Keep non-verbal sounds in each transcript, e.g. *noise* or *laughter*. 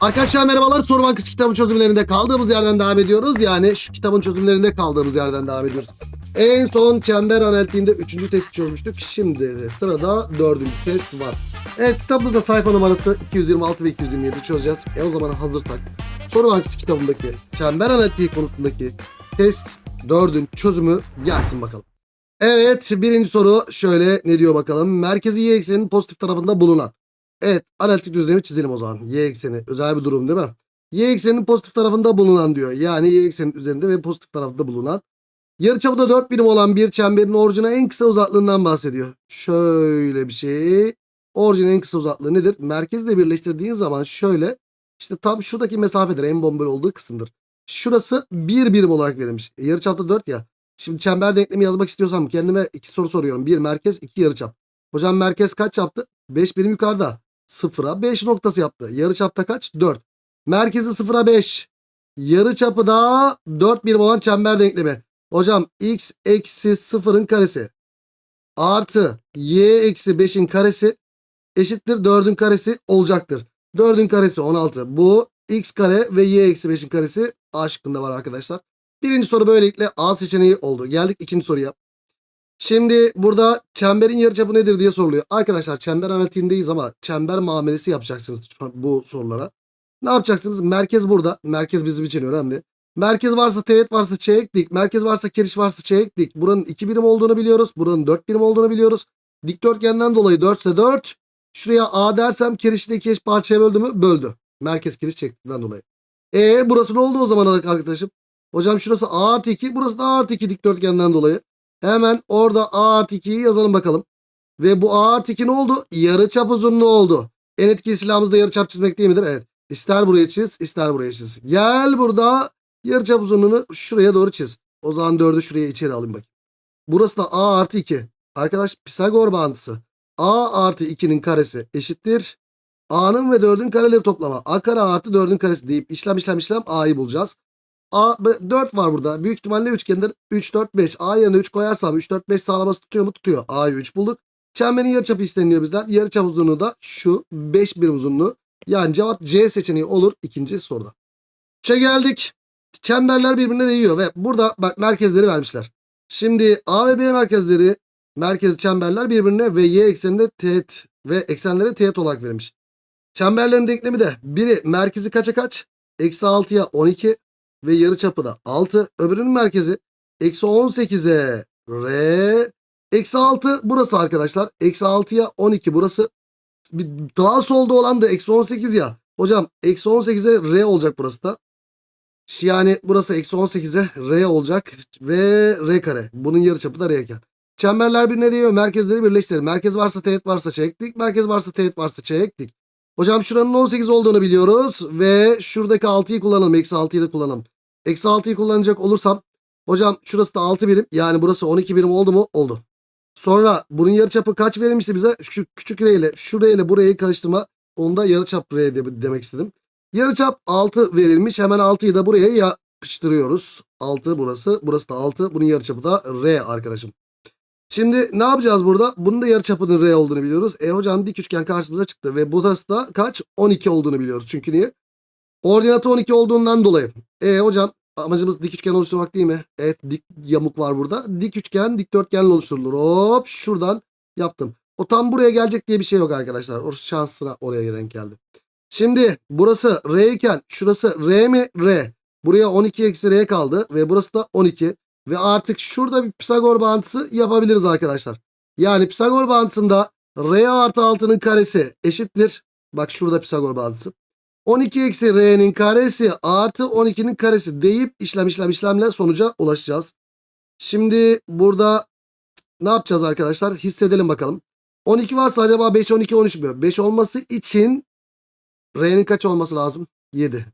Arkadaşlar merhabalar. Soru Bankası kitabı çözümlerinde kaldığımız yerden devam ediyoruz. Yani şu kitabın çözümlerinde kaldığımız yerden devam ediyoruz. En son çember analitiğinde 3. testi çözmüştük. Şimdi sırada 4. test var. Evet kitabımızda sayfa numarası 226 ve 227 çözeceğiz. E o zaman hazırsak Soru Bankası kitabındaki çember analitiği konusundaki test 4'ün çözümü gelsin bakalım. Evet birinci soru şöyle ne diyor bakalım. Merkezi y ekseninin pozitif tarafında bulunan Evet analitik düzlemi çizelim o zaman. Y ekseni özel bir durum değil mi? Y ekseninin pozitif tarafında bulunan diyor. Yani y eksenin üzerinde ve pozitif tarafta bulunan. Yarıçapı da 4 birim olan bir çemberin orijine en kısa uzaklığından bahsediyor. Şöyle bir şey. Orijinin en kısa uzaklığı nedir? Merkezle birleştirdiğin zaman şöyle. işte tam şuradaki mesafedir. En bombel olduğu kısımdır. Şurası bir birim olarak verilmiş. E, yarıçapta 4 ya. Şimdi çember denklemi yazmak istiyorsam kendime iki soru soruyorum. Bir merkez, iki yarıçap. Hocam merkez kaç yaptı? 5 birim yukarıda. Sıfıra 5 noktası yaptı. Yarı çapta kaç? 4. Merkezi sıfıra 5. Yarı çapı da 4 birim olan çember denklemi. Hocam x eksi sıfırın karesi artı y eksi 5'in karesi eşittir 4'ün karesi olacaktır. 4'ün karesi 16. Bu x kare ve y eksi 5'in karesi A şıkkında var arkadaşlar. Birinci soru böylelikle A seçeneği oldu. Geldik ikinci soruya. Şimdi burada çemberin yarıçapı nedir diye soruluyor. Arkadaşlar çember analitiğindeyiz ama çember muamelesi yapacaksınız bu sorulara. Ne yapacaksınız? Merkez burada. Merkez bizim için önemli. Merkez varsa teğet varsa çeyrek dik. Merkez varsa kiriş varsa çeyrek dik. Buranın 2 birim olduğunu biliyoruz. Buranın 4 birim olduğunu biliyoruz. Dikdörtgenden dolayı 4 ise 4. Şuraya A dersem kirişi de parçaya böldü mü? Böldü. Merkez kiriş çektiğinden dolayı. E burası ne oldu o zaman arkadaşım? Hocam şurası A artı 2. Burası da A artı 2 dikdörtgenden dolayı. Hemen orada A artı 2'yi yazalım bakalım. Ve bu A artı 2 ne oldu? Yarıçap uzunluğu oldu. En etkili silahımız da yarıçap çizmek değil midir? Evet. İster buraya çiz, ister buraya çiz. Gel burada yarıçap uzunluğunu şuraya doğru çiz. O zaman 4'ü şuraya içeri alayım bakayım. Burası da A artı 2. Arkadaş Pisagor bağıntısı. A artı 2'nin karesi eşittir. A'nın ve 4'ün kareleri toplama. A kare artı 4'ün karesi deyip işlem işlem işlem A'yı bulacağız. A, 4 var burada. Büyük ihtimalle üçgendir. 3, 4, 5. A yerine 3 koyarsam 3, 4, 5 sağlaması tutuyor mu? Tutuyor. A'yı 3 bulduk. Çemberin yarıçapı isteniyor bizden. Yarıçap uzunluğu da şu 5 birim uzunluğu. Yani cevap C seçeneği olur ikinci soruda. Üçe geldik. Çemberler birbirine değiyor ve burada bak merkezleri vermişler. Şimdi A ve B merkezleri merkez çemberler birbirine ve y ekseninde teğet ve eksenlere teğet olarak verilmiş. Çemberlerin denklemi de biri merkezi kaça kaç? Eksi 6'ya 12 ve yarıçapı da 6. Öbürünün merkezi eksi 18'e R. Eksi 6 burası arkadaşlar. Eksi 6'ya 12 burası. Daha solda olan da eksi 18 ya. Hocam eksi 18'e R olacak burası da. Yani burası eksi 18'e R olacak ve R kare. Bunun yarıçapı da R iken. Çemberler birbirine değiyor. Merkezleri birleştirir. Merkez varsa teğet varsa çektik. Merkez varsa teğet varsa çektik. Hocam şuranın 18 olduğunu biliyoruz. Ve şuradaki 6'yı kullanalım. Eksi 6'yı da kullanalım. Eksi 6'yı kullanacak olursam. Hocam şurası da 6 birim. Yani burası 12 birim oldu mu? Oldu. Sonra bunun yarıçapı kaç verilmişti bize? Şu küçük R ile şu R ile burayı karıştırma. Onda yarıçap R de- demek istedim. Yarıçap 6 verilmiş. Hemen 6'yı da buraya yapıştırıyoruz. 6 burası. Burası da 6. Bunun yarıçapı da R arkadaşım. Şimdi ne yapacağız burada? Bunun da yarıçapının R olduğunu biliyoruz. E hocam dik üçgen karşımıza çıktı. Ve burası da kaç? 12 olduğunu biliyoruz. Çünkü niye? Ordinatı 12 olduğundan dolayı. E hocam amacımız dik üçgen oluşturmak değil mi? Evet dik yamuk var burada. Dik üçgen dikdörtgenle oluşturulur. Hop şuradan yaptım. O tam buraya gelecek diye bir şey yok arkadaşlar. O şansına oraya denk geldi. Şimdi burası R iken şurası R mi? R. Buraya 12 eksi R kaldı ve burası da 12. Ve artık şurada bir Pisagor bağıntısı yapabiliriz arkadaşlar. Yani Pisagor bağıntısında R artı 6'nın karesi eşittir. Bak şurada Pisagor bağıntısı. 12 eksi R'nin karesi artı 12'nin karesi deyip işlem işlem işlemle sonuca ulaşacağız. Şimdi burada ne yapacağız arkadaşlar? Hissedelim bakalım. 12 varsa acaba 5, 12, 13 mü? 5 olması için R'nin kaç olması lazım? 7.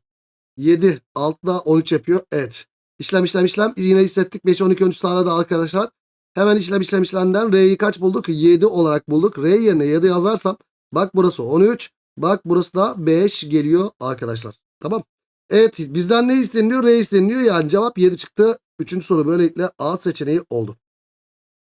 7 altta 13 yapıyor. Evet. İşlem işlem işlem. Yine hissettik. 5, 12, 13 sağladı arkadaşlar. Hemen işlem işlem işlemden R'yi kaç bulduk? 7 olarak bulduk. R yerine 7 yazarsam bak burası 13. Bak burası da 5 geliyor arkadaşlar. Tamam. Evet bizden ne isteniliyor? R isteniliyor. Yani cevap 7 çıktı. Üçüncü soru böylelikle A seçeneği oldu.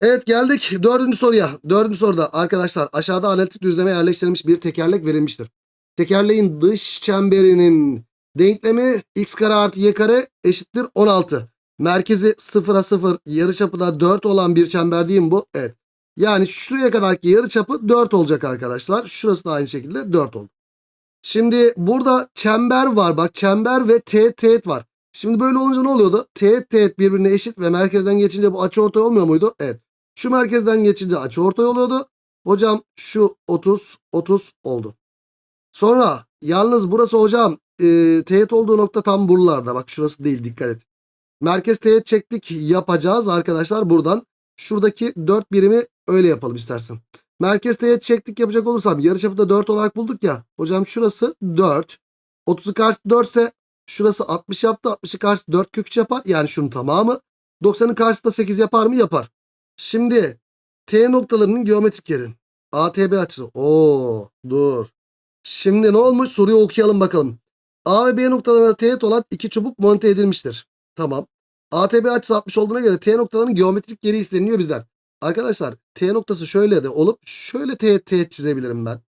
Evet geldik dördüncü soruya. Dördüncü soruda arkadaşlar aşağıda analitik düzleme yerleştirilmiş bir tekerlek verilmiştir. Tekerleğin dış çemberinin denklemi x kare artı y kare eşittir 16. Merkezi 0'a 0 yarıçapı da 4 olan bir çember değil mi bu? Evet. Yani şuraya kadarki yarıçapı 4 olacak arkadaşlar. Şurası da aynı şekilde 4 oldu. Şimdi burada çember var. Bak çember ve teğet teğet var. Şimdi böyle olunca ne oluyordu? Teğet teğet birbirine eşit ve merkezden geçince bu açıortay olmuyor muydu? Evet. Şu merkezden geçince açıortay oluyordu. Hocam şu 30 30 oldu. Sonra yalnız burası hocam e, teğet olduğu nokta tam buralarda. Bak şurası değil dikkat et. Merkez teğet çektik yapacağız arkadaşlar buradan. Şuradaki 4 birimi öyle yapalım istersen. Merkez teğet çektik yapacak olursam yarıçapı da 4 olarak bulduk ya. Hocam şurası 4. 30'u karşısı 4 ise şurası 60 yaptı. 60'ı karşısı 4 kök yapar. Yani şunun tamamı. 90'ın karşısı da 8 yapar mı? Yapar. Şimdi T noktalarının geometrik yeri. ATB açısı. Oo dur. Şimdi ne olmuş? Soruyu okuyalım bakalım. A ve B noktalarına teğet olan iki çubuk monte edilmiştir. Tamam. ATB açısı 60 olduğuna göre T noktalarının geometrik yeri isteniyor bizden. Arkadaşlar T noktası şöyle de olup şöyle teğet teğet çizebilirim ben.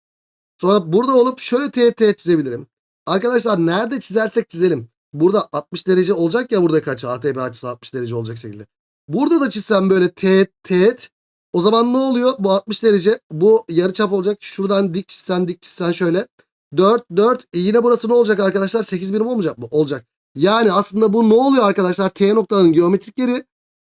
Sonra burada olup şöyle teğet teğet çizebilirim. Arkadaşlar nerede çizersek çizelim. Burada 60 derece olacak ya burada kaç ATB açısı 60 derece olacak şekilde. Burada da çizsem böyle teğet teğet o zaman ne oluyor? Bu 60 derece bu yarıçap olacak. Şuradan dik çizsen dik çizsen şöyle. 4 4 e yine burası ne olacak arkadaşlar? 8 birim olmayacak mı? Olacak. Yani aslında bu ne oluyor arkadaşlar? T noktalarının geometrik yeri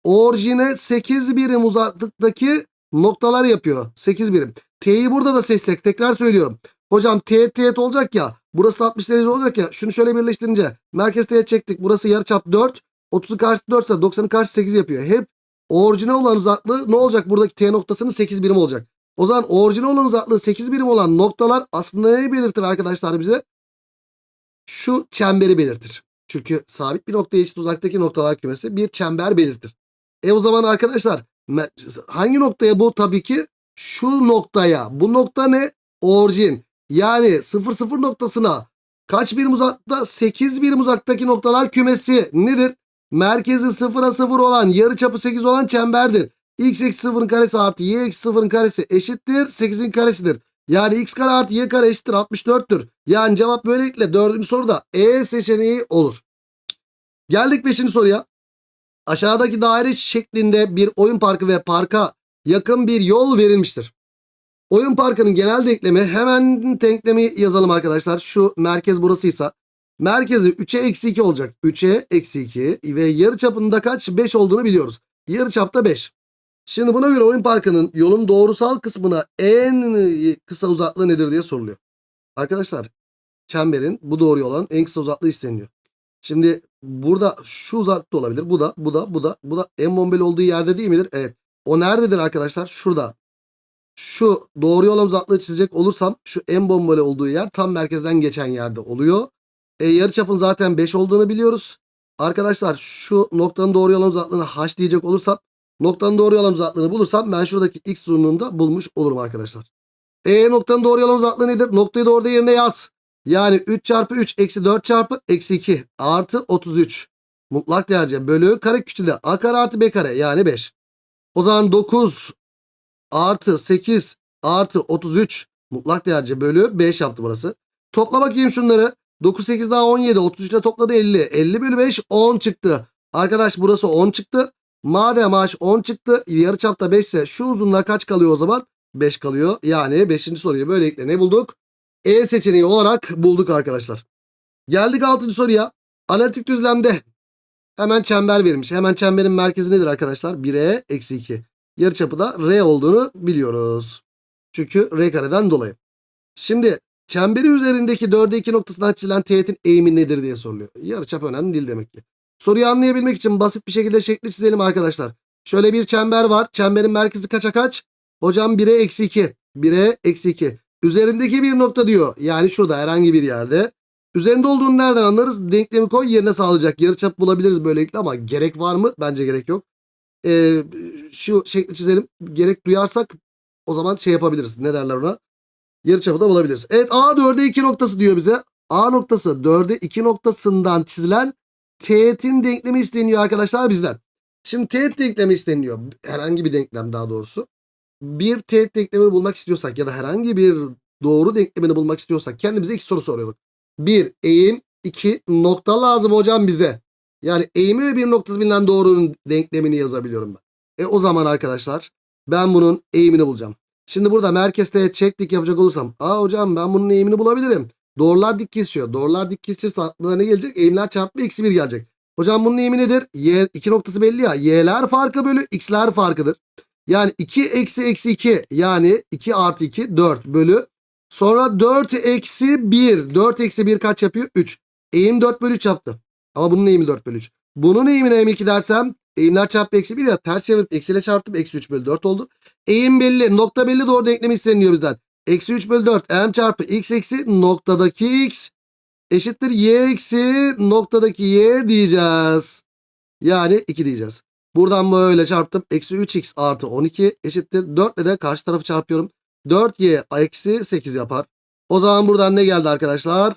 orijine 8 birim uzaklıktaki noktalar yapıyor. 8 birim. T'yi burada da seçsek tekrar söylüyorum. Hocam teğet teğet olacak ya. Burası da 60 derece olacak ya. Şunu şöyle birleştirince merkez teğet çektik. Burası yarıçap 4. 30'u karşı 4 ise 90'ın karşı 8 yapıyor. Hep orijine olan uzaklığı ne olacak? Buradaki T noktasının 8 birim olacak. O zaman orijine olan uzaklığı 8 birim olan noktalar aslında neyi belirtir arkadaşlar bize? Şu çemberi belirtir. Çünkü sabit bir noktaya eşit uzaktaki noktalar kümesi bir çember belirtir. E o zaman arkadaşlar hangi noktaya bu? Tabii ki şu noktaya. Bu nokta ne? Orijin. Yani 0 0 noktasına kaç birim uzakta? 8 birim uzaktaki noktalar kümesi nedir? Merkezi 0'a 0 olan yarıçapı 8 olan çemberdir. X eksi 0'ın karesi artı y eksi 0'ın karesi eşittir 8'in karesidir. Yani x kare artı y kare eşittir 64'tür. Yani cevap böylelikle dördüncü soruda E seçeneği olur. Geldik beşinci soruya. Aşağıdaki daire şeklinde bir oyun parkı ve parka yakın bir yol verilmiştir. Oyun parkının genel denklemi hemen denklemi yazalım arkadaşlar. Şu merkez burasıysa merkezi 3'e eksi 2 olacak. 3'e eksi 2 ve yarı çapında kaç? 5 olduğunu biliyoruz. Yarı çapta 5. Şimdi buna göre oyun parkının yolun doğrusal kısmına en kısa uzaklığı nedir diye soruluyor. Arkadaşlar çemberin bu doğru olan en kısa uzaklığı isteniyor. Şimdi burada şu uzaklıkta olabilir. Bu da bu da bu da bu da en bombeli olduğu yerde değil midir? Evet. O nerededir arkadaşlar? Şurada. Şu doğru olan uzaklığı çizecek olursam şu en bombeli olduğu yer tam merkezden geçen yerde oluyor. E, yarıçapın zaten 5 olduğunu biliyoruz. Arkadaşlar şu noktanın doğru olan uzaklığını h diyecek olursam noktanın doğru olan uzaklığını bulursam ben şuradaki x uzunluğunu da bulmuş olurum arkadaşlar. E noktanın doğru olan uzaklığı nedir? Noktayı da orada yerine yaz. Yani 3 çarpı 3 eksi 4 çarpı eksi 2 artı 33. Mutlak değerce bölü kare küçülde a kare artı b kare yani 5. O zaman 9 artı 8 artı 33 mutlak değerce bölü 5 yaptı burası. Topla bakayım şunları. 9 8 daha 17 33 ile topladı 50. 50 bölü 5 10 çıktı. Arkadaş burası 10 çıktı. Madem h 10 çıktı yarıçapta 5 ise şu uzunluğa kaç kalıyor o zaman? 5 kalıyor. Yani 5. soruyu böylelikle ne bulduk? E seçeneği olarak bulduk arkadaşlar. Geldik 6. soruya. Analitik düzlemde hemen çember verilmiş. Hemen çemberin merkezi nedir arkadaşlar? 1'e eksi 2. Yarıçapı da R olduğunu biliyoruz. Çünkü R kareden dolayı. Şimdi çemberi üzerindeki 4'e 2 noktasından çizilen teğetin eğimi nedir diye soruluyor. Yarıçap önemli değil demek ki. Soruyu anlayabilmek için basit bir şekilde şekli çizelim arkadaşlar. Şöyle bir çember var. Çemberin merkezi kaça kaç? Hocam 1'e eksi 2. 1'e eksi 2. Üzerindeki bir nokta diyor. Yani şurada herhangi bir yerde. Üzerinde olduğunu nereden anlarız? Denklemi koy yerine sağlayacak. Yarıçap bulabiliriz böylelikle ama gerek var mı? Bence gerek yok. Ee, şu şekli çizelim. Gerek duyarsak o zaman şey yapabiliriz. Ne derler ona? Yarıçapı da bulabiliriz. Evet A 4'e 2 noktası diyor bize. A noktası 4'e 2 noktasından çizilen teğetin denklemi isteniyor arkadaşlar bizden. Şimdi teğet denklemi isteniyor. Herhangi bir denklem daha doğrusu. Bir teğet denklemini bulmak istiyorsak ya da herhangi bir doğru denklemini bulmak istiyorsak kendimize iki soru soruyoruz. Bir eğim, iki nokta lazım hocam bize. Yani eğimi ve bir noktası bilinen doğrunun denklemini yazabiliyorum ben. E o zaman arkadaşlar ben bunun eğimini bulacağım. Şimdi burada merkezde çektik yapacak olursam. Aa hocam ben bunun eğimini bulabilirim. Doğrular dik kesişiyor. Doğrular dik kesişirse aklına ne gelecek? Eğimler çarpımı eksi 1 gelecek. Hocam bunun eğimi nedir? Y, iki noktası belli ya. Y'ler farkı bölü x'ler farkıdır. Yani 2 eksi eksi 2 yani 2 artı 2 4 bölü. Sonra 4 eksi 1. 4 eksi 1 kaç yapıyor? 3. Eğim 4 bölü 3 yaptı. Ama bunun eğimi 4 bölü 3. Bunun eğimine m2 dersem eğimler çarpı eksi 1 ya ters çevirip eksiyle çarptım. Eksi 3 bölü 4 oldu. Eğim belli. Nokta belli doğru denklemi isteniyor bizden. Eksi 3 bölü 4 m çarpı x eksi noktadaki x eşittir y eksi noktadaki y diyeceğiz. Yani 2 diyeceğiz. Buradan böyle çarptım. Eksi 3x artı 12 eşittir. 4 ile de karşı tarafı çarpıyorum. 4y eksi 8 yapar. O zaman buradan ne geldi arkadaşlar?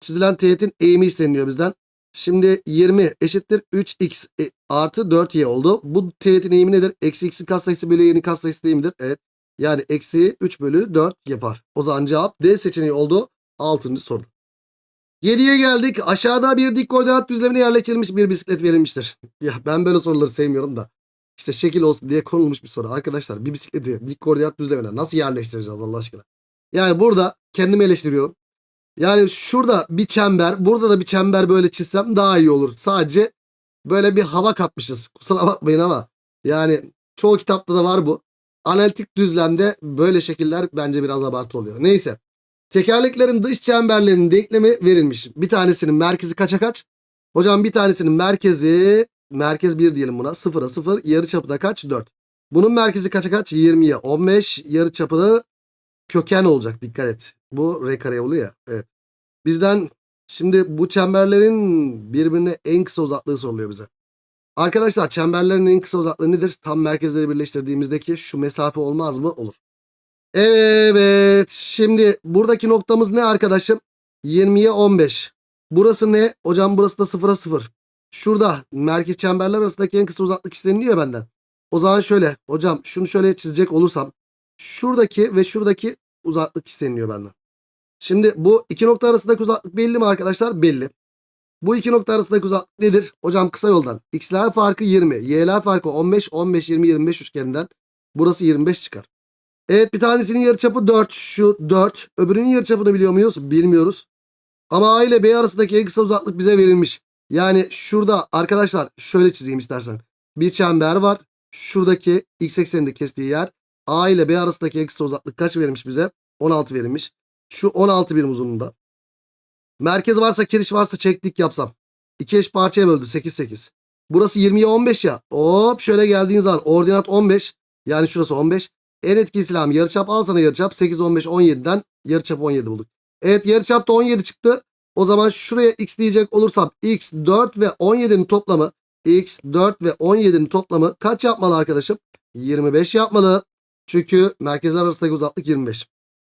Çizilen teğetin eğimi isteniyor bizden. Şimdi 20 eşittir 3x e, artı 4y oldu. Bu teğetin eğimi nedir? Eksi x'in katsayısı bölü y'nin katsayısı eğimidir. Evet. Yani eksi 3 bölü 4 yapar. O zaman cevap D seçeneği oldu. 6. soru. 7'ye geldik. Aşağıda bir dik koordinat düzlemine yerleştirilmiş bir bisiklet verilmiştir. *laughs* Ya ben böyle soruları sevmiyorum da. İşte şekil olsun diye konulmuş bir soru. Arkadaşlar bir bisikleti dik koordinat düzlemine nasıl yerleştireceğiz Allah aşkına? Yani burada kendimi eleştiriyorum. Yani şurada bir çember, burada da bir çember böyle çizsem daha iyi olur. Sadece böyle bir hava katmışız. Kusura bakmayın ama yani çoğu kitapta da var bu. Analitik düzlemde böyle şekiller bence biraz abartı oluyor. Neyse. Tekerleklerin dış çemberlerinin denklemi verilmiş. Bir tanesinin merkezi kaça kaç? Hocam bir tanesinin merkezi merkez 1 diyelim buna. 0'a 0. Yarıçapı da kaç? 4. Bunun merkezi kaça kaç? 20'ye 15. Yarıçapı da köken olacak. Dikkat et. Bu r kare oluyor ya. Evet. Bizden şimdi bu çemberlerin birbirine en kısa uzaklığı soruluyor bize. Arkadaşlar çemberlerin en kısa uzaklığı nedir? Tam merkezleri birleştirdiğimizdeki şu mesafe olmaz mı? Olur. Evet. Şimdi buradaki noktamız ne arkadaşım? 20'ye 15. Burası ne? Hocam burası da 0'a 0. Şurada merkez çemberler arasındaki en kısa uzaklık isteniliyor benden. O zaman şöyle. Hocam şunu şöyle çizecek olursam. Şuradaki ve şuradaki uzaklık isteniliyor benden. Şimdi bu iki nokta arasındaki uzaklık belli mi arkadaşlar? Belli. Bu iki nokta arasındaki uzaklık nedir? Hocam kısa yoldan. X'ler farkı 20. Y'ler farkı 15. 15, 20, 25 üçgeninden. Burası 25 çıkar. Evet bir tanesinin yarıçapı 4. Şu 4. Öbürünün yarıçapını biliyor muyuz? Bilmiyoruz. Ama A ile B arasındaki en kısa uzaklık bize verilmiş. Yani şurada arkadaşlar şöyle çizeyim istersen. Bir çember var. Şuradaki x ekseninde kestiği yer. A ile B arasındaki en kısa uzaklık kaç verilmiş bize? 16 verilmiş. Şu 16 birim uzunluğunda. Merkez varsa kiriş varsa çektik yapsam. İki eş parçaya böldü 8 8. Burası 20'ye 15 ya. Hop şöyle geldiğin zaman ordinat 15. Yani şurası 15. En etkili silahım yarıçap al sana yarıçap. 8 15 17'den yarıçap 17 bulduk. Evet yarıçap da 17 çıktı. O zaman şuraya x diyecek olursam x 4 ve 17'nin toplamı x 4 ve 17'nin toplamı kaç yapmalı arkadaşım? 25 yapmalı. Çünkü merkezler arasındaki uzaklık 25.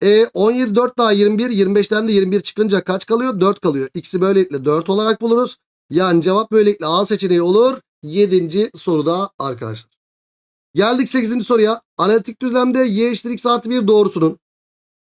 E 17 4 daha 21 25'ten de 21 çıkınca kaç kalıyor? 4 kalıyor. X'i böylelikle 4 olarak buluruz. Yani cevap böylelikle A seçeneği olur. 7. soruda arkadaşlar. Geldik 8. soruya. Analitik düzlemde y eşittir x artı 1 doğrusunun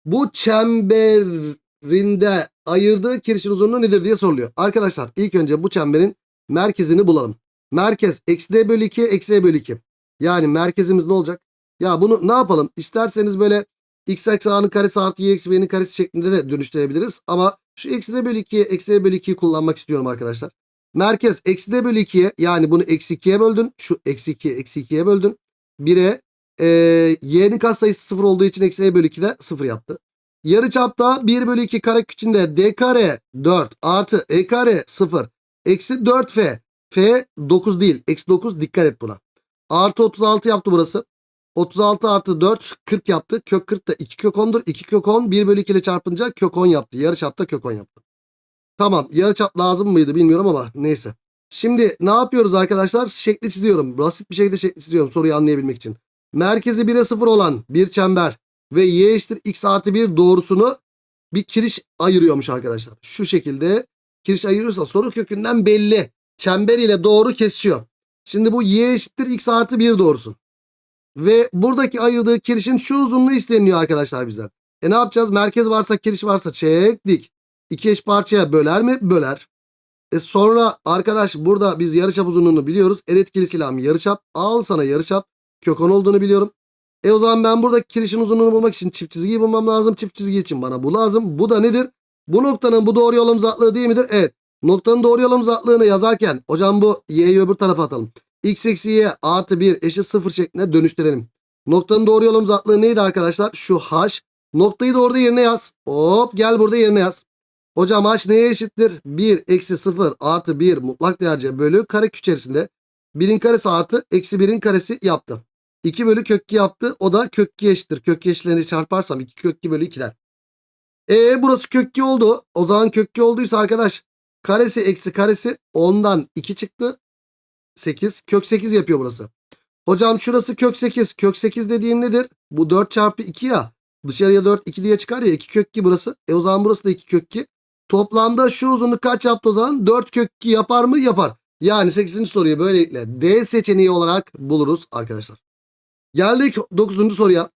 bu çemberinde ayırdığı kirişin uzunluğu nedir diye soruluyor. Arkadaşlar ilk önce bu çemberin merkezini bulalım. Merkez eksi d bölü 2 eksi e bölü 2. Yani merkezimiz ne olacak? Ya bunu ne yapalım? İsterseniz böyle x eksi a'nın karesi artı y eksi b'nin karesi şeklinde de dönüştürebiliriz. Ama şu eksi d bölü 2'ye eksi e bölü 2'yi kullanmak istiyorum arkadaşlar. Merkez eksi d bölü 2'ye yani bunu eksi 2'ye böldün. Şu eksi 2'ye eksi 2'ye böldün. 1'e e, y'nin katsayısı 0 olduğu için eksi e bölü 2 de 0 yaptı. Yarı çapta 1 bölü 2 kare küçüğünde d kare 4 artı e kare 0 eksi 4f. f 9 değil eksi 9 dikkat et buna. Artı 36 yaptı burası. 36 artı 4 40 yaptı. Kök 40 da 2 kök 10'dur. 2 kök 10 1 bölü 2 ile çarpınca kök 10 yaptı. Yarı çapta kök 10 yaptı. Tamam yarı çap lazım mıydı bilmiyorum ama neyse. Şimdi ne yapıyoruz arkadaşlar? Şekli çiziyorum. Basit bir şekilde şekli çiziyorum soruyu anlayabilmek için. Merkezi 1'e 0 olan bir çember ve y eşittir x artı 1 doğrusunu bir kiriş ayırıyormuş arkadaşlar. Şu şekilde kiriş ayırıyorsa soru kökünden belli. Çember ile doğru kesişiyor. Şimdi bu y eşittir x artı 1 doğrusu. Ve buradaki ayırdığı kirişin şu uzunluğu isteniyor arkadaşlar bizden. E ne yapacağız? Merkez varsa kiriş varsa çektik. İki eş parçaya böler mi? Böler. E sonra arkadaş burada biz yarıçap uzunluğunu biliyoruz. El etkili silahım yarıçap. Al sana yarıçap. Kök 10 olduğunu biliyorum. E o zaman ben burada kirişin uzunluğunu bulmak için çift çizgiyi bulmam lazım. Çift çizgi için bana bu lazım. Bu da nedir? Bu noktanın bu doğru yolum uzaklığı değil midir? Evet. Noktanın doğru yolum uzaklığını yazarken hocam bu y'yi öbür tarafa atalım. X eksi y artı 1 eşit 0 şeklinde dönüştürelim. Noktanın doğru yolum uzaklığı neydi arkadaşlar? Şu h. Noktayı da orada yerine yaz. Hop gel burada yerine yaz. Hocam h neye eşittir? 1 eksi 0 artı 1 mutlak değerce bölü kare içerisinde. 1'in karesi artı eksi 1'in karesi yaptı. 2 bölü kök 2 yaptı. O da kök 2 eşittir. Kök 2 eşitlerini çarparsam 2 kök 2 bölü 2'den. E burası kök 2 oldu. O zaman kök 2 olduysa arkadaş karesi eksi karesi 10'dan 2 çıktı. 8 kök 8 yapıyor burası. Hocam şurası kök 8. Kök 8 dediğim nedir? Bu 4 çarpı 2 ya. Dışarıya 4 2 diye çıkar ya 2 kök 2 burası. E o zaman burası da 2 kök 2. Toplamda şu uzunluk kaç yaptı o zaman? 4 kök 2 yapar mı? Yapar. Yani 8. soruyu böylelikle D seçeneği olarak buluruz arkadaşlar. Geldik 9. soruya.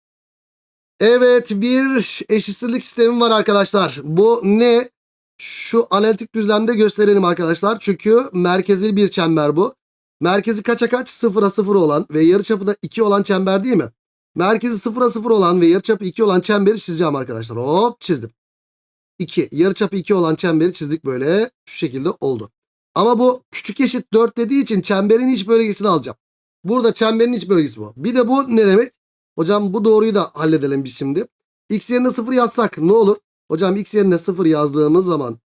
Evet bir eşitsizlik sistemi var arkadaşlar. Bu ne? Şu analitik düzlemde gösterelim arkadaşlar. Çünkü merkezli bir çember bu. Merkezi kaça kaç? Sıfıra sıfır olan ve yarıçapı da 2 olan çember değil mi? Merkezi sıfıra sıfır olan ve yarıçapı 2 olan çemberi çizeceğim arkadaşlar. Hop çizdim. 2. Yarıçapı 2 olan çemberi çizdik böyle. Şu şekilde oldu. Ama bu küçük eşit 4 dediği için çemberin iç bölgesini alacağım. Burada çemberin iç bölgesi bu. Bir de bu ne demek? Hocam bu doğruyu da halledelim biz şimdi. X yerine 0 yazsak ne olur? Hocam x yerine 0 yazdığımız zaman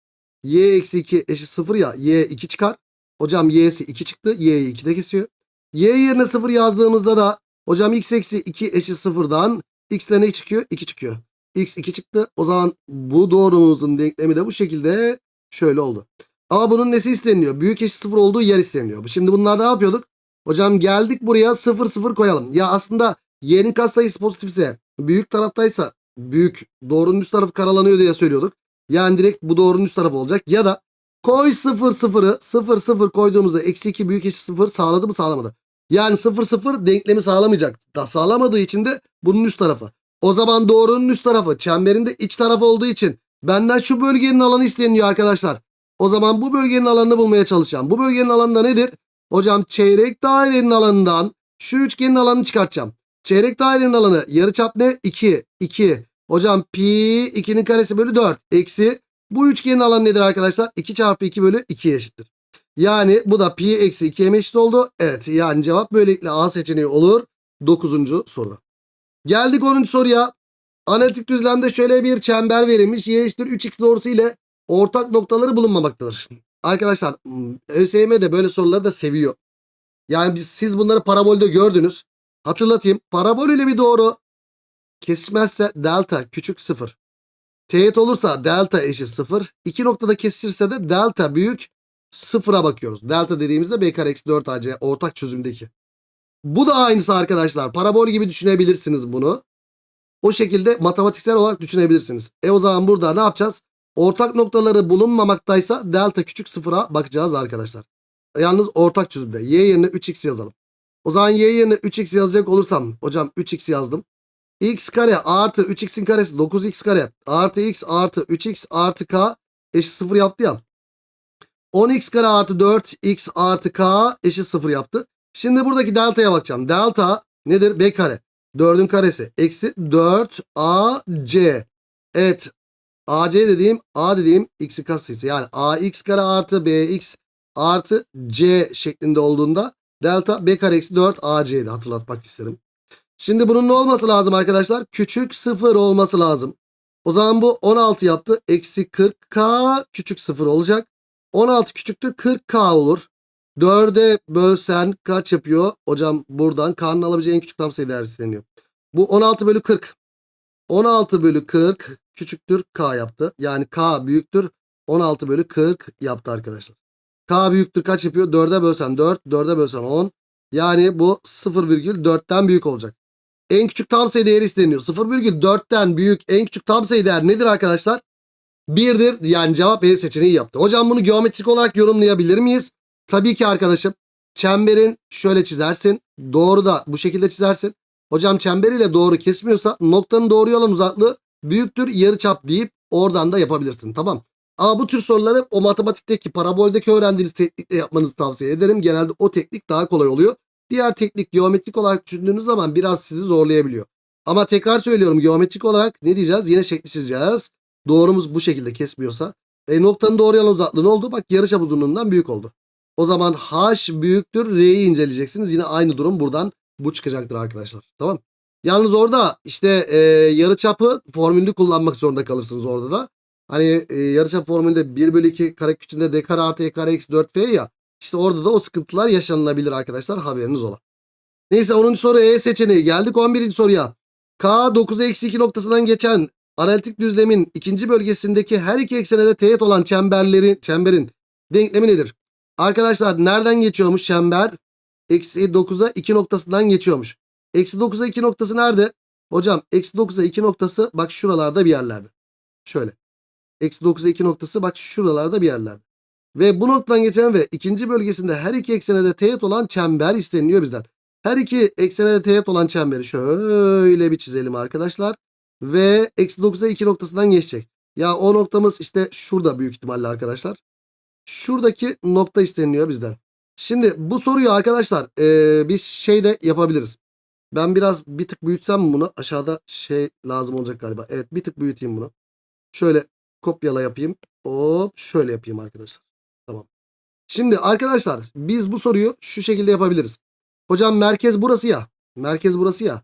y eksi 2 eşit 0 ya y 2 çıkar. Hocam y'si 2 çıktı. Y'yi 2'de kesiyor. Y yerine 0 yazdığımızda da hocam x eksi 2 eşit 0'dan x'te ne çıkıyor? 2 çıkıyor. x 2 çıktı. O zaman bu doğrumuzun denklemi de bu şekilde şöyle oldu. Ama bunun nesi isteniyor? Büyük eşit 0 olduğu yer isteniyor. Şimdi bunlar ne yapıyorduk? Hocam geldik buraya 0 0 koyalım. Ya aslında y'nin katsayısı pozitifse büyük taraftaysa büyük doğrunun üst tarafı karalanıyor diye söylüyorduk. Yani direkt bu doğrunun üst tarafı olacak. Ya da koy 0 0'ı 0 0 koyduğumuzda eksi 2 büyük eşit 0 sağladı mı sağlamadı. Yani 0 0 denklemi sağlamayacak. Da sağlamadığı için de bunun üst tarafı. O zaman doğrunun üst tarafı çemberin de iç tarafı olduğu için benden şu bölgenin alanı isteniyor arkadaşlar. O zaman bu bölgenin alanını bulmaya çalışacağım. Bu bölgenin alanı da nedir? Hocam çeyrek dairenin alanından şu üçgenin alanını çıkartacağım. Çeyrek dairenin alanı yarıçap ne? 2. 2. Hocam pi 2'nin karesi bölü 4. Eksi bu üçgenin alanı nedir arkadaşlar? 2 çarpı 2 bölü 2 eşittir. Yani bu da pi eksi 2'ye eşit oldu. Evet yani cevap böylelikle A seçeneği olur. 9. soruda. Geldik 10. soruya. Analitik düzlemde şöyle bir çember verilmiş. Y eşittir 3x doğrusu ile ortak noktaları bulunmamaktadır. Arkadaşlar ÖSYM de böyle soruları da seviyor. Yani biz, siz bunları parabolde gördünüz. Hatırlatayım. Parabol ile bir doğru kesişmezse delta küçük 0. Teğet olursa delta eşit 0. İki noktada kesişirse de delta büyük 0'a bakıyoruz. Delta dediğimizde b kare eksi 4 ac ortak çözümdeki. Bu da aynısı arkadaşlar. Parabol gibi düşünebilirsiniz bunu. O şekilde matematiksel olarak düşünebilirsiniz. E o zaman burada ne yapacağız? Ortak noktaları bulunmamaktaysa delta küçük sıfıra bakacağız arkadaşlar. Yalnız ortak çözümde. Y yerine 3x yazalım. O zaman y yerine 3x yazacak olursam hocam 3x yazdım. X kare artı 3x'in karesi 9x kare artı x artı 3x artı k eşit 0 yaptı ya. 10x kare artı 4x artı k eşit 0 yaptı. Şimdi buradaki delta'ya bakacağım. Delta nedir? b kare. 4'ün karesi. Eksi 4 ac. Evet. ac dediğim a dediğim x'in katsayısı. Yani ax kare artı bx artı c şeklinde olduğunda delta b kare eksi 4 ac'ydi hatırlatmak isterim. Şimdi bunun ne olması lazım arkadaşlar? Küçük 0 olması lazım. O zaman bu 16 yaptı. Eksi 40k küçük 0 olacak. 16 küçüktür 40k olur. 4'e bölsen kaç yapıyor? Hocam buradan k'nın alabileceği en küçük tam sayı değer isteniyor. Bu 16 bölü 40. 16 bölü 40 küçüktür k yaptı. Yani k büyüktür 16 bölü 40 yaptı arkadaşlar. K büyüktür kaç yapıyor? 4'e bölsen 4, 4'e bölsen 10. Yani bu 0,4'ten büyük olacak. En küçük tam sayı değeri isteniyor. 0,4'ten büyük en küçük tam sayı değer nedir arkadaşlar? 1'dir. Yani cevap E seçeneği yaptı. Hocam bunu geometrik olarak yorumlayabilir miyiz? Tabii ki arkadaşım. Çemberin şöyle çizersin. Doğru da bu şekilde çizersin. Hocam çemberiyle doğru kesmiyorsa noktanın doğru olan uzaklığı büyüktür yarıçap deyip oradan da yapabilirsin. Tamam. Ama bu tür soruları o matematikteki paraboldeki öğrendiğiniz teknikle yapmanızı tavsiye ederim. Genelde o teknik daha kolay oluyor. Diğer teknik geometrik olarak düşündüğünüz zaman biraz sizi zorlayabiliyor. Ama tekrar söylüyorum geometrik olarak ne diyeceğiz? Yine şekli çizeceğiz. Doğrumuz bu şekilde kesmiyorsa. E noktanın doğru yan uzaklığı ne oldu? Bak yarıçap uzunluğundan büyük oldu. O zaman h büyüktür r'yi inceleyeceksiniz. Yine aynı durum buradan bu çıkacaktır arkadaşlar. Tamam. Yalnız orada işte e, yarıçapı formülünü kullanmak zorunda kalırsınız orada da. Hani e, yarıçap formülünde 1 bölü 2 kare küçüğünde d kare artı e kare eksi 4f ya. İşte orada da o sıkıntılar yaşanılabilir arkadaşlar haberiniz ola. Neyse 10. soru E seçeneği. Geldik 11. soruya. K 9'a eksi 2 noktasından geçen analitik düzlemin ikinci bölgesindeki her iki eksene de teğet olan çemberlerin, çemberin denklemi nedir? Arkadaşlar nereden geçiyormuş çember? Eksi 9'a 2 noktasından geçiyormuş. Eksi 9'a 2 noktası nerede? Hocam eksi 9'a 2 noktası bak şuralarda bir yerlerde. Şöyle. Eksi 9'a 2 noktası bak şuralarda bir yerlerde. Ve bu noktadan geçen ve ikinci bölgesinde her iki eksene de teğet olan çember isteniliyor bizden. Her iki eksene de teğet olan çemberi şöyle bir çizelim arkadaşlar. Ve eksi 9'a 2 noktasından geçecek. Ya o noktamız işte şurada büyük ihtimalle arkadaşlar. Şuradaki nokta isteniliyor bizden. Şimdi bu soruyu arkadaşlar eee, biz şeyde yapabiliriz. Ben biraz bir tık büyütsem bunu? Aşağıda şey lazım olacak galiba. Evet bir tık büyüteyim bunu. Şöyle kopyala yapayım. Hop şöyle yapayım arkadaşlar. Şimdi arkadaşlar biz bu soruyu şu şekilde yapabiliriz. Hocam merkez burası ya. Merkez burası ya.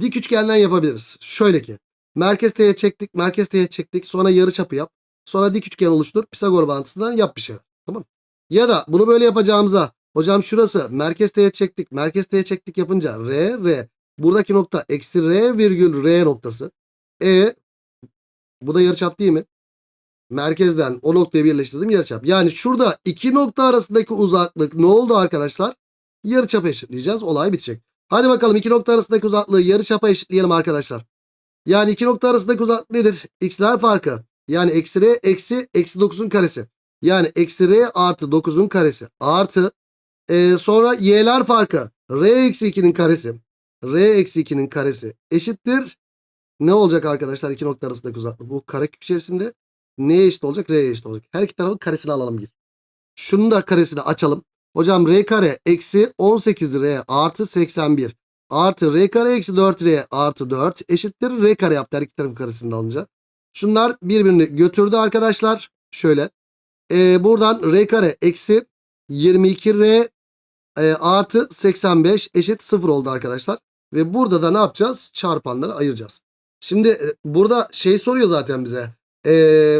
Dik üçgenden yapabiliriz. Şöyle ki. Merkez teğet çektik. Merkez teğet çektik. Sonra yarı çapı yap. Sonra dik üçgen oluştur. Pisagor bağıntısından yap bir şey. Tamam. Ya da bunu böyle yapacağımıza. Hocam şurası merkez teğet çektik. Merkez teğet çektik yapınca R, R. Buradaki nokta eksi R virgül R noktası. E bu da yarıçap değil mi? Merkezden o noktaya birleştirdim yarıçap. Yani şurada iki nokta arasındaki uzaklık ne oldu arkadaşlar? Yarıçapa eşitleyeceğiz. Olay bitecek. Hadi bakalım iki nokta arasındaki uzaklığı yarıçapa eşitleyelim arkadaşlar. Yani iki nokta arasındaki uzaklık nedir? X'ler farkı. Yani eksi R eksi eksi 9'un karesi. Yani eksi R artı 9'un karesi. Artı e, sonra y'ler farkı. R eksi 2'nin karesi. R eksi 2'nin karesi eşittir. Ne olacak arkadaşlar iki nokta arasındaki uzaklık? Bu karekök içerisinde neye eşit olacak? R'ye eşit olacak. Her iki tarafın karesini alalım bir. Şunun da karesini açalım. Hocam R kare eksi 18R artı 81 artı R kare eksi 4R artı 4 eşittir R kare yaptı her iki tarafın karesini alınca. Şunlar birbirini götürdü arkadaşlar. Şöyle. Ee, buradan R kare eksi 22R e, artı 85 eşit 0 oldu arkadaşlar. Ve burada da ne yapacağız? Çarpanları ayıracağız. Şimdi e, burada şey soruyor zaten bize. E,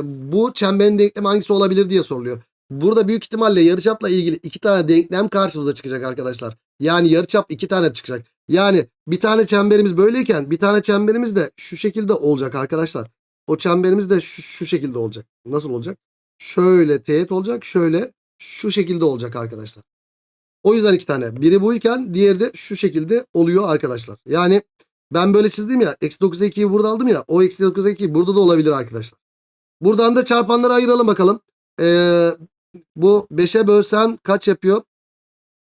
bu çemberin denklemi hangisi olabilir diye soruluyor. Burada büyük ihtimalle yarıçapla ilgili iki tane denklem karşımıza çıkacak arkadaşlar. Yani yarıçap iki tane çıkacak. Yani bir tane çemberimiz böyleyken bir tane çemberimiz de şu şekilde olacak arkadaşlar. O çemberimiz de şu, şu şekilde olacak. Nasıl olacak? Şöyle teğet olacak. Şöyle şu şekilde olacak arkadaşlar. O yüzden iki tane. Biri buyken diğeri de şu şekilde oluyor arkadaşlar. Yani ben böyle çizdim ya. Eksi 9'a 2'yi burada aldım ya. O eksi 9'a 2 burada da olabilir arkadaşlar. Buradan da çarpanları ayıralım bakalım. Ee, bu 5'e bölsem kaç yapıyor?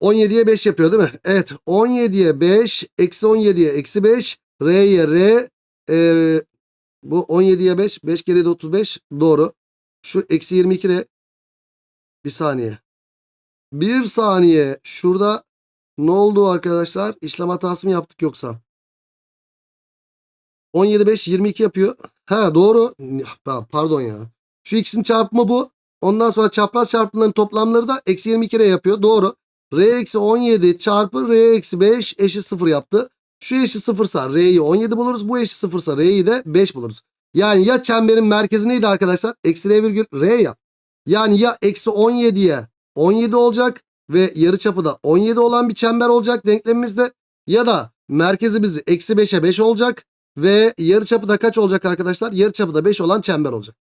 17'ye 5 yapıyor değil mi? Evet 17'ye 5 eksi 17'ye eksi 5 R'ye R ee, bu 17'ye 5 5 kere de 35 doğru. Şu eksi 22 R bir saniye. Bir saniye şurada ne oldu arkadaşlar? İşlem hatası mı yaptık yoksa? 17 5 22 yapıyor. Ha doğru. Pardon ya. Şu ikisinin çarpımı bu. Ondan sonra çapraz çarpımların toplamları da eksi 22 R yapıyor. Doğru. R eksi 17 çarpı R eksi 5 eşit 0 yaptı. Şu eşit 0 ise R'yi 17 buluruz. Bu eşit 0 ise R'yi de 5 buluruz. Yani ya çemberin merkezi neydi arkadaşlar? Eksi R virgül R ya. Yani ya eksi 17'ye 17 olacak ve yarıçapı da 17 olan bir çember olacak denklemimizde. Ya da merkezi bizi eksi 5'e 5 olacak ve yarıçapı da kaç olacak arkadaşlar? Yarıçapı da 5 olan çember olacak.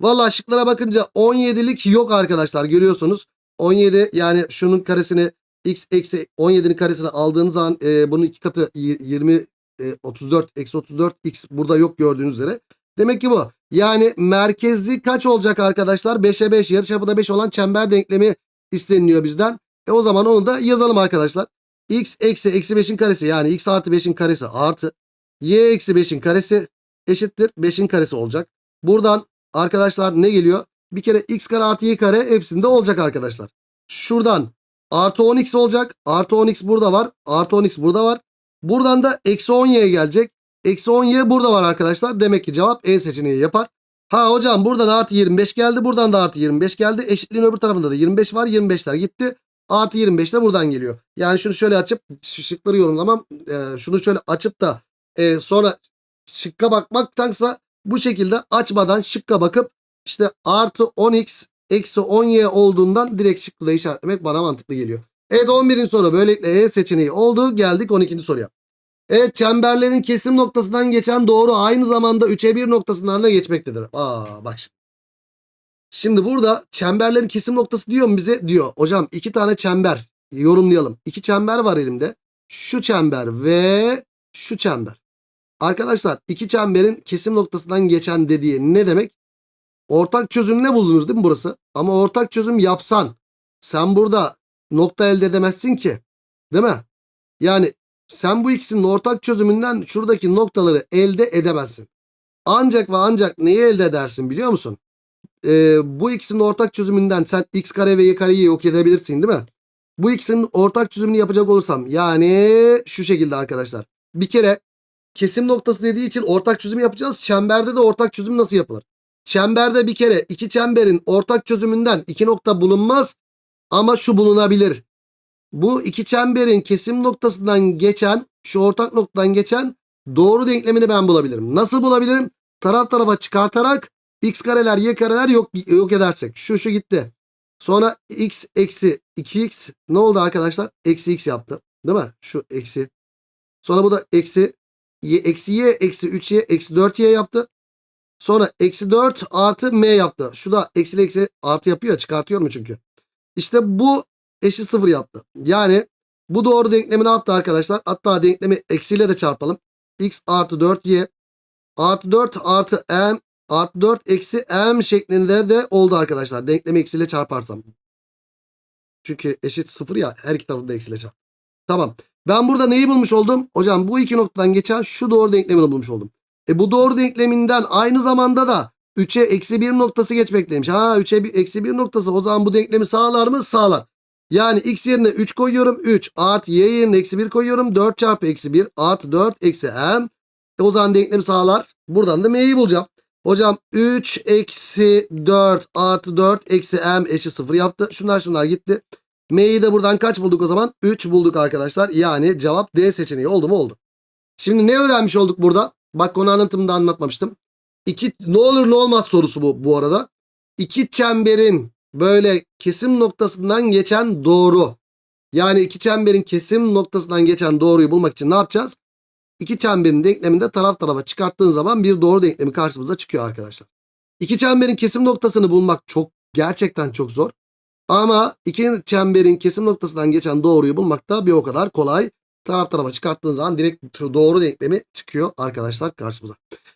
Vallahi şıklara bakınca 17'lik yok arkadaşlar görüyorsunuz. 17 yani şunun karesini x eksi 17'nin karesini aldığınız zaman e, bunun iki katı y- 20 e, 34 eksi 34 x burada yok gördüğünüz üzere. Demek ki bu. Yani merkezi kaç olacak arkadaşlar? 5'e 5 yarıçapı da 5 olan çember denklemi isteniliyor bizden. E o zaman onu da yazalım arkadaşlar. x eksi eksi 5'in karesi yani x artı 5'in karesi artı y eksi 5'in karesi eşittir 5'in karesi olacak. Buradan arkadaşlar ne geliyor? Bir kere x kare artı y kare hepsinde olacak arkadaşlar. Şuradan artı 10x olacak. Artı 10x burada var. Artı 10x burada var. Buradan da eksi 10y gelecek. Eksi 10y burada var arkadaşlar. Demek ki cevap E seçeneği yapar. Ha hocam buradan artı 25 geldi. Buradan da artı 25 geldi. Eşitliğin öbür tarafında da 25 var. 25'ler gitti. Artı 25 de buradan geliyor. Yani şunu şöyle açıp şıkları yorumlamam. e, şunu şöyle açıp da e, sonra şıkka bakmaktansa bu şekilde açmadan şıkka bakıp işte artı 10x eksi 10y olduğundan direkt şıkla işaretlemek bana mantıklı geliyor. Evet 11. soru böylelikle E seçeneği oldu. Geldik 12. soruya. Evet çemberlerin kesim noktasından geçen doğru aynı zamanda 3'e 1 noktasından da geçmektedir. Aa bak şimdi. Şimdi burada çemberlerin kesim noktası diyor mu bize? Diyor. Hocam iki tane çember yorumlayalım. İki çember var elimde. Şu çember ve şu çember. Arkadaşlar iki çemberin kesim noktasından geçen dediği ne demek? Ortak çözüm ne bulunur değil mi burası? Ama ortak çözüm yapsan sen burada nokta elde edemezsin ki. Değil mi? Yani sen bu ikisinin ortak çözümünden şuradaki noktaları elde edemezsin. Ancak ve ancak neyi elde edersin biliyor musun? Ee, bu ikisinin ortak çözümünden sen x kare ve y kareyi yok edebilirsin değil mi? Bu ikisinin ortak çözümünü yapacak olursam yani şu şekilde arkadaşlar. Bir kere kesim noktası dediği için ortak çözüm yapacağız. Çemberde de ortak çözüm nasıl yapılır? Çemberde bir kere iki çemberin ortak çözümünden iki nokta bulunmaz ama şu bulunabilir. Bu iki çemberin kesim noktasından geçen şu ortak noktadan geçen doğru denklemini ben bulabilirim. Nasıl bulabilirim? Taraf tarafa çıkartarak x kareler y kareler yok, yok edersek. Şu şu gitti. Sonra x eksi 2x ne oldu arkadaşlar? Eksi x yaptı. Değil mi? Şu eksi. Sonra bu da eksi y, eksi y eksi 3y eksi 4y yaptı. Sonra eksi 4 artı m yaptı. Şu da eksi eksi artı yapıyor. Çıkartıyorum çünkü. İşte bu eşit 0 yaptı. Yani bu doğru denklemi ne yaptı arkadaşlar? Hatta denklemi eksiyle de çarpalım. x artı 4y artı 4 artı m artı 4 eksi m şeklinde de oldu arkadaşlar. Denklemi eksiyle çarparsam. Çünkü eşit 0 ya her iki tarafı da eksiyle çarp. Tamam. Ben burada neyi bulmuş oldum? Hocam bu iki noktadan geçen şu doğru denklemini bulmuş oldum. E bu doğru denkleminden aynı zamanda da 3'e eksi 1 noktası geçmekteymiş. Ha 3'e bir- eksi 1 noktası o zaman bu denklemi sağlar mı? Sağlar. Yani x yerine 3 koyuyorum. 3 artı y yerine eksi 1 koyuyorum. 4 çarpı eksi 1 artı 4 eksi m. E o zaman denklemi sağlar. Buradan da m'yi bulacağım. Hocam 3 eksi 4 artı 4 eksi m eşit 0 yaptı. Şunlar şunlar gitti. M'yi de buradan kaç bulduk o zaman? 3 bulduk arkadaşlar. Yani cevap D seçeneği oldu mu? Oldu. Şimdi ne öğrenmiş olduk burada? Bak konu anlatımında anlatmamıştım. İki, ne olur ne olmaz sorusu bu bu arada. İki çemberin böyle kesim noktasından geçen doğru. Yani iki çemberin kesim noktasından geçen doğruyu bulmak için ne yapacağız? İki çemberin denkleminde taraf tarafa çıkarttığın zaman bir doğru denklemi karşımıza çıkıyor arkadaşlar. İki çemberin kesim noktasını bulmak çok gerçekten çok zor. Ama iki çemberin kesim noktasından geçen doğruyu bulmak da bir o kadar kolay. Taraf tarafa çıkarttığın zaman direkt doğru denklemi çıkıyor arkadaşlar karşımıza.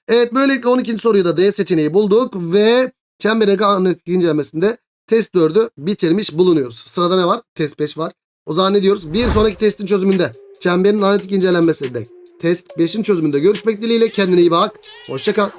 Evet böylelikle 12. soruyu da D seçeneği bulduk ve çemberin analitik incelemesinde test 4'ü bitirmiş bulunuyoruz. Sırada ne var? Test 5 var. O zaman ne diyoruz? Bir sonraki testin çözümünde çemberin analitik incelenmesinde test 5'in çözümünde görüşmek dileğiyle kendine iyi bak. Hoşçakal.